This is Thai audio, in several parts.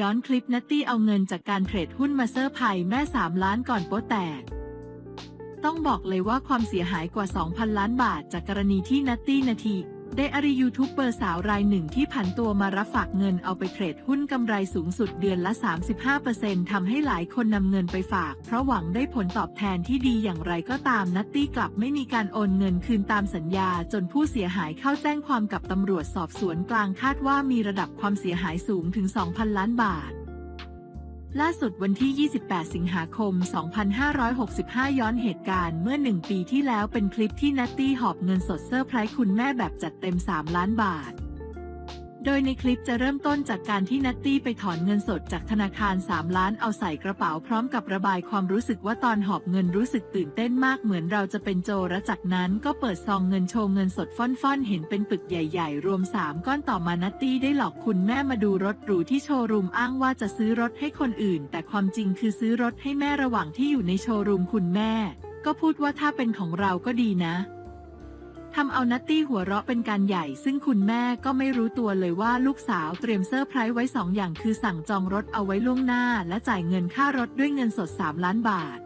ย้อนคลิปนัตตี้เอาเงินจากการเทรดหุ้นมาเซอร์ไพรแม่ 3 ล้านก่อนโป๊ะแตก ต้องบอกเลยว่าความเสียหายกว่า 2,000 ล้านบาทจากกรณีที่นัตตี้นาที ได้อารียูทูบเบอร์สาวรายหนึ่งที่ผันตัวมารับฝากเงินเอาไปเทรดหุ้นกำไรสูงสุดเดือนละ 35%ทำให้หลายคนนำเงินไปฝาก เพราะหวังได้ผลตอบแทนที่ดีอย่างไรก็ตามนัตตี้กลับไม่มีการโอนเงินคืนตามสัญญา จนผู้เสียหายเข้าแจ้งความกับตำรวจสอบสวนกลางคาดว่ามีระดับความเสียหายสูงถึง 2,000 ล้านบาท ล่าสุดวันที่ 28 สิงหาคม 2565 ย้อนเหตุการณ์เมื่อหนึ่งปีที่แล้วเป็นคลิปที่นัตตี้หอบเงินสดเซอร์ไพรส์คุณแม่แบบจัดเต็ม 3 ล้านบาท โดยในคลิปจะเริ่มต้นจากการที่นัตตี้ไปถอนเงินสดจากธนาคาร 3 ล้านเอาใส่กระเป๋าพร้อมกับระบายความรู้สึกว่าตอนหอบเงินรู้สึกตื่นเต้นมากเหมือนเราจะเป็นโจระจากนั้นก็เปิดซองเงินโชว์เงินสดฟ่อนๆ เห็นเป็นปึกใหญ่ๆ รวม 3 ก้อนต่อมานัตตี้ได้หลอกคุณแม่มาดูรถหรูที่โชว์รูมอ้างว่าจะซื้อรถให้คนอื่น แต่ความจริงคือซื้อรถให้แม่ระหว่างที่อยู่ในโชว์รูมคุณแม่ ก็พูดว่าถ้าเป็นของเราก็ดีนะ ทำเอานัตตี้หัวเราะเป็นการใหญ่ ซึ่งคุณแม่ก็ไม่รู้ตัวเลยว่าลูกสาวเตรียมเซอร์ไพรส์ไว้สองอย่างคือสั่งจองรถเอาไว้ล่วงหน้า และจ่ายเงินค่ารถด้วยเงินสด 3 ล้านบาท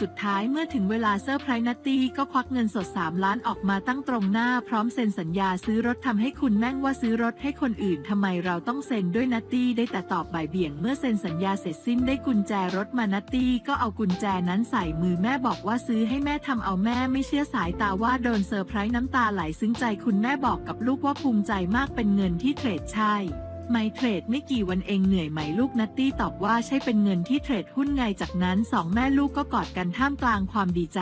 สุดท้ายเมื่อถึงเวลาเซอร์ไพรส์นัตตี้ก็ควักเงินสด 3 ล้านออกมาตั้งตรงหน้า พร้อมเซ็นสัญญาซื้อรถทำให้คุณแม่งว่าซื้อรถให้คนอื่นทำไมเราต้องเซ็นด้วยนัตตี้ได้แต่ตอบบ่ายเบี่ยง เมื่อเซ็นสัญญาเสร็จสิ้นได้กุญแจรถมานัตตี้ก็เอากุญแจนั้นใส่มือแม่บอกว่าซื้อให้แม่ทำเอาแม่ไม่เชื่อสายตาว่าโดนเซอร์ไพรส์น้ำตาไหลซึ้งใจคุณแม่บอกกับลูกว่าภูมิใจมากเป็นเงินที่เทรดใช่ ไม่เทรดไม่กี่วันเองเหนื่อยไหมลูกนัตตี้ตอบว่าใช่เป็นเงินที่เทรดหุ้นไงจากนั้นสองแม่ลูกก็กอดกันท่ามกลางความดีใจ